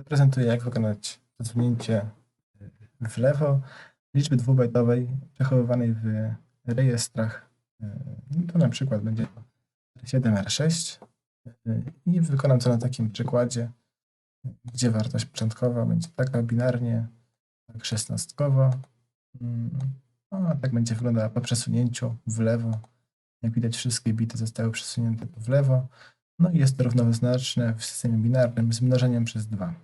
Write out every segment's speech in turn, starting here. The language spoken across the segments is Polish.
Zaprezentuję, jak wykonać przesunięcie w lewo liczby dwubajtowej przechowywanej w rejestrach. No to na przykład będzie R7, R6 i wykonam to na takim przykładzie, gdzie wartość początkowa będzie taka binarnie, tak szesnastkowo. No, a tak będzie wyglądała po przesunięciu w lewo. Jak widać, wszystkie bity zostały przesunięte w lewo. No i jest to równoznaczne w systemie binarnym z mnożeniem przez 2.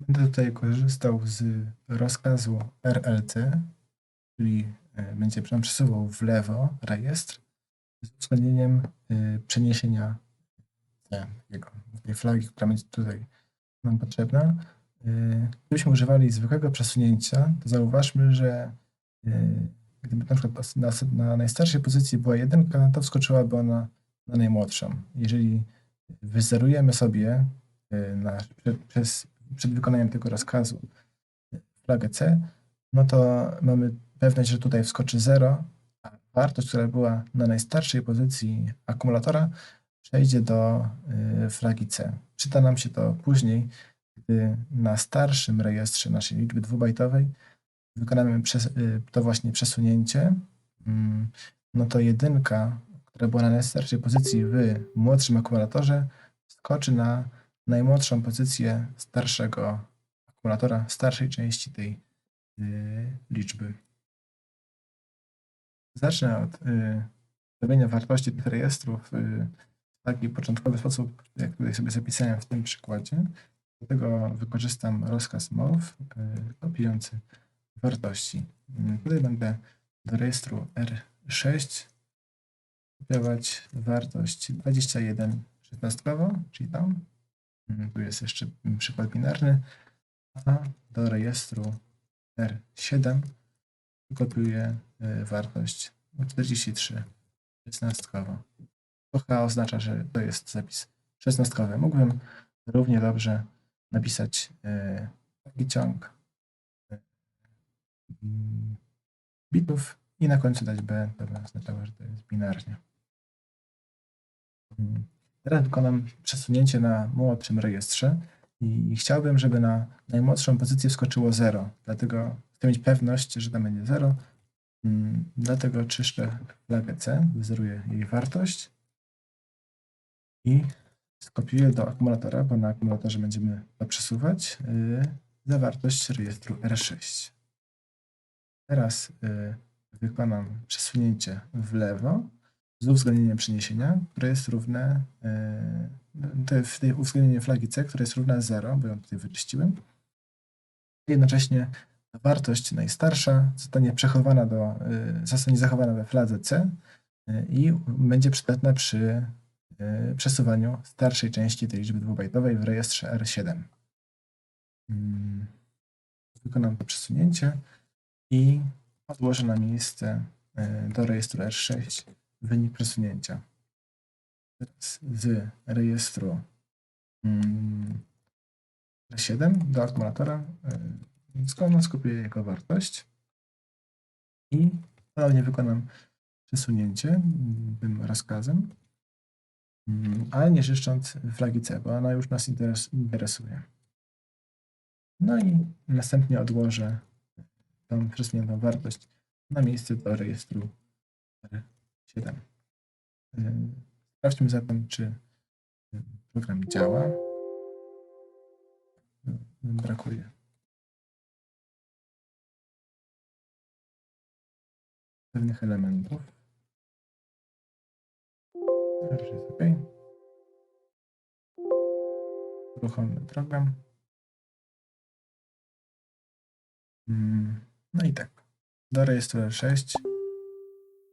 Będę tutaj korzystał z rozkazu RLC, czyli e, będzie nam przesuwał w lewo rejestr z uwzględnieniem e, przeniesienia jego, tej flagi, która będzie tutaj nam potrzebna. E, gdybyśmy używali zwykłego przesunięcia, to zauważmy, że gdyby na przykład na, na najstarszej pozycji była jedynka, to wskoczyłaby ona na najmłodszą. Jeżeli wyzerujemy sobie na, przez przed wykonaniem tego rozkazu flagę C, no to mamy pewność, że tutaj wskoczy 0, a wartość, która była na najstarszej pozycji akumulatora, przejdzie do y, flagi C. Czyta nam się to później, gdy na starszym rejestrze naszej liczby dwubajtowej wykonamy y, to właśnie przesunięcie, mm, no to jedynka, która była na najstarszej pozycji w młodszym akumulatorze, skoczy na najmłodszą pozycję starszego akumulatora, starszej części tej y, liczby. Zacznę od y, robienia wartości tych rejestrów y, w taki początkowy sposób, jak tutaj sobie zapisałem w tym przykładzie. Do tego wykorzystam rozkaz move kopiujący wartości. Tutaj będę do rejestru R6 kopiować wartość 21 szesnastkowo, czyli tam, tu jest jeszcze przykład binarny. A do rejestru R7 kopiuję e, wartość 43 szesnastkowo. To chyba oznacza, że to jest zapis szesnastkowy. Mógłbym równie dobrze napisać e, taki ciąg e, bitów i na końcu dać B, to by oznaczało, że to jest binarnie. Teraz wykonam przesunięcie na młodszym rejestrze i chciałbym, żeby na najmłodszą pozycję wskoczyło 0. Dlatego chcę mieć pewność, że tam będzie 0. Mm, dlatego czyszczę flagę C, wyzeruję jej wartość i skopiuję do akumulatora, bo na akumulatorze będziemy to przesuwać, yy, zawartość rejestru R6. Teraz yy, wykonam przesunięcie w lewo z uwzględnieniem przeniesienia, które jest równe, e, to jest uwzględnienie flagi C, które jest równe 0, bo ją tutaj wyczyściłem. Jednocześnie wartość najstarsza zostanie przechowana do, e, zostanie zachowana we fladze C e, i będzie przydatna przy przesuwaniu starszej części tej liczby dwubajtowej w rejestrze R7. Mm, wykonam to przesunięcie i odłożę na miejsce do rejestru R6 wynik przesunięcia. Teraz z rejestru mm, R7 do akumulatora skąd skopiuję jego wartość i ponownie wykonam przesunięcie mm, tym rozkazem, mm, ale nie czyszcząc flagi C, bo ona już nas interesuje. No i następnie odłożę tą przesuniętą wartość na miejsce do rejestru 7. Sprawdźmy zatem, czy program działa. Brakuje. pewnych elementów. Dobrze, jest OK. Uruchommy program. Mm, no i tak. Do rejestru 6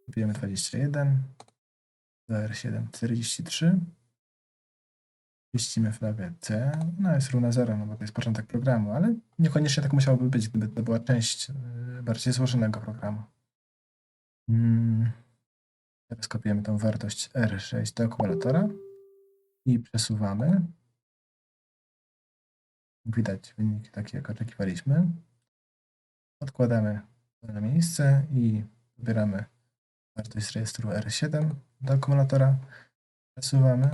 Wbijemy 21, R7 43. Pieścimy flagę C. No jest równa 0, no bo to jest początek programu, ale niekoniecznie tak musiałoby być, gdyby to była część y, bardziej złożonego programu. Hmm. Teraz kopiujemy tą wartość R6 do akumulatora i przesuwamy. Widać wynik taki, jak oczekiwaliśmy. Odkładamy na miejsce i wybieramy wartość z rejestru R7 do akumulatora. Przesuwamy.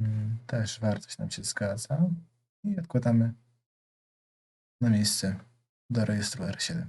Mm, Też wartość nam się zgadza. I odkładamy na miejsce do rejestru R7.